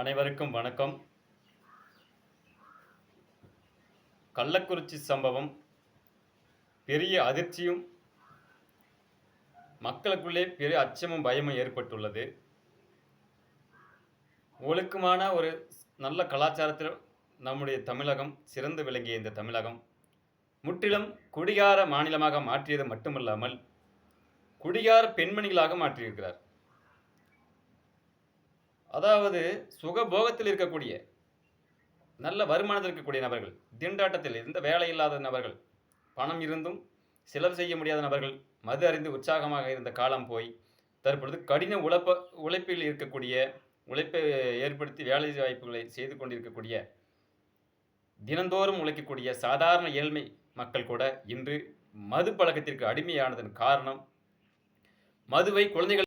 அனைவருக்கும் வணக்கம். கள்ளக்குறிச்சி சம்பவம் பெரிய அதிர்ச்சியும் மக்களுக்குள்ளே பெரிய அச்சமும் பயமும் ஏற்பட்டுள்ளது. ஒழுக்கமான ஒரு நல்ல கலாச்சாரத்தில் நம்முடைய தமிழகம் சிறந்து விளங்கிய இந்த தமிழகம் முற்றிலும் குடிகார மாநிலமாக மாற்றியது மட்டுமல்லாமல் குடிகார பெண்மணிகளாக மாற்றியிருக்கிறார். அதாவது சுகபோகத்தில் இருக்கக்கூடிய நல்ல வருமானத்தில் இருக்கக்கூடிய நபர்கள் திண்டாட்டத்தில் இருந்த வேலை இல்லாத நபர்கள் பணம் இருந்தும் செலவு செய்ய முடியாத நபர்கள் மது அறிந்து உற்சாகமாக இருந்த காலம் போய் தற்பொழுது கடின உழைப்ப உழைப்பில் இருக்கக்கூடிய உழைப்பை ஏற்படுத்தி வேலை வாய்ப்புகளை செய்து கொண்டிருக்கக்கூடிய தினந்தோறும் உழைக்கக்கூடிய சாதாரண ஏழ்மை மக்கள் கூட இன்று மது பழக்கத்திற்கு அடிமையானதன் காரணம் மதுவை குழந்தைகள்